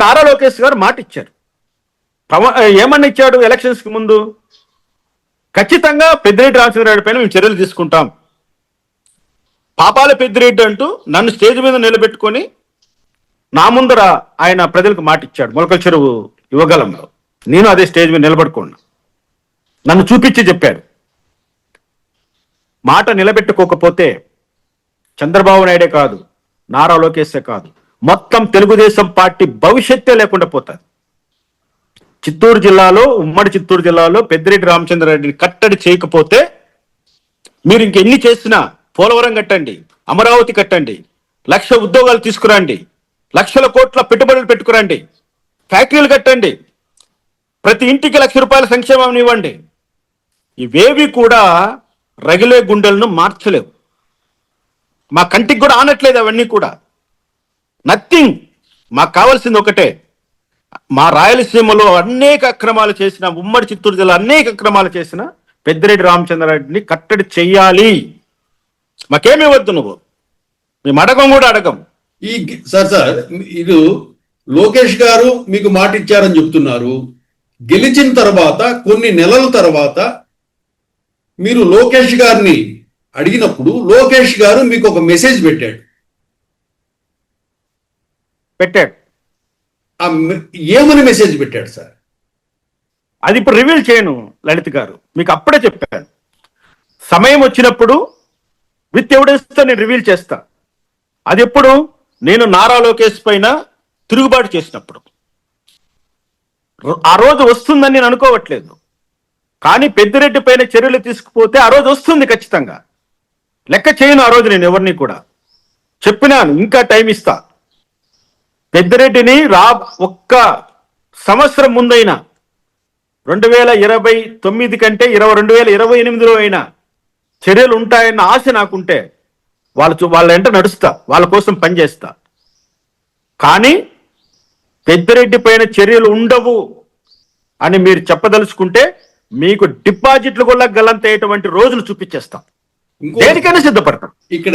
నారా లోకేష్ గారు మాట ఇచ్చారు ప్రమ- ఏమని ఇచ్చాడు ఎలక్షన్స్కి ముందు? ఖచ్చితంగా పెద్దిరెడ్డి రామచంద్రరెడ్డి పైన మేము చర్యలు తీసుకుంటాం. పాపాల పెద్దిరెడ్డి అంటూ నన్ను స్టేజ్ మీద నిలబెట్టుకొని నా ముందర ఆయన ప్రజలకు మాట ఇచ్చాడు మొలకల చెరువు యువగలంలో నేను అదే స్టేజ్ మీద నిలబడుకున్నా. నన్ను చూపించి చెప్పాడు మాట నిలబెట్టుకోకపోతే చంద్రబాబు నాయుడే కాదు నారా లోకేశే కాదు. మొత్తం తెలుగుదేశం పార్టీ భవిష్యత్తే లేకుండా పోతుంది. చిత్తూరు జిల్లాలో ఉమ్మడి చిత్తూరు జిల్లాలో పెద్దిరెడ్డి రామచంద్రారెడ్డిని కట్టడి చేయకపోతే మీరు ఇంకెన్ని చేసినా పోలవరం కట్టండి అమరావతి కట్టండి లక్ష ఉద్యోగాలు తీసుకురండి లక్షల కోట్ల పెట్టుబడులు పెట్టుకురండి ఫ్యాక్టరీలు కట్టండి ప్రతి ఇంటికి లక్ష రూపాయల సంక్షేమం ఇవ్వండి. ఇవేవి కూడా రగిలే గుండెలను మార్చలేవు. మా కంటికి కూడా ఆనట్లేదు అవన్నీ కూడా. నథింగ్ మాకు కావాల్సింది ఒకటే. మా రాయలసీమలో అనేక అక్రమాలు చేసిన ఉమ్మడి చిత్తూరు జిల్లా అనేక అక్రమాలు చేసిన పెద్దిరెడ్డి రామచంద్రారెడ్డిని కట్టడి చెయ్యాలి. మాకేమి వద్దు నువ్వు. మేము అడగం కూడా అడగం. ఈ సార్ సార్ ఇది లోకేష్ గారు మీకు మాట ఇచ్చారని చెప్తున్నారు. గెలిచిన తర్వాత కొన్ని నెలల తర్వాత మీరు లోకేష్ గారిని అడిగినప్పుడు లోకేష్ గారు మీకు ఒక మెసేజ్ పెట్టాడు. పెట్టాడు. ఏమని మెసేజ్ పెట్టాడు సార్? అది ఇప్పుడు రివీల్ చేయను లలిత్ గారు. మీకు అప్పుడే చెప్పాను. సమయం వచ్చినప్పుడు విత్ ఎవిడెన్స్తో నేను రివీల్ చేస్తా. అది ఎప్పుడు? నేను నారా లోకేష్ పైన తిరుగుబాటు చేసినప్పుడు. ఆ రోజు వస్తుందని నేను అనుకోవట్లేదు. కానీ పెద్దిరెడ్డి పైన చర్యలు తీసుకుపోతే ఆ రోజు వస్తుంది ఖచ్చితంగా. లెక్క చేయను ఆ రోజు నేను ఎవరిని కూడా. చెప్పినాను ఇంకా టైం ఇస్తా. పెద్దిరెడ్డిని రా ఒక్క సంవత్సరం ముందైనా రెండు వేల ఇరవై తొమ్మిది కంటే ఇరవై రెండు వేల ఇరవై ఎనిమిదిలో అయినా చర్యలు ఉంటాయన్న ఆశ నాకుంటే వాళ్ళ వాళ్ళ వెంట నడుస్తా వాళ్ళ కోసం పనిచేస్తా కానీ పెద్దిరెడ్డి పైన చర్యలు ఉండవు అని మీరు చెప్పదలుచుకుంటే మీకు డిపాజిట్లు కూడా గల్లంతయ్యేటువంటి రోజులు చూపించేస్తాం. దేనికైనా సిద్ధపడతాం. ఇక్కడ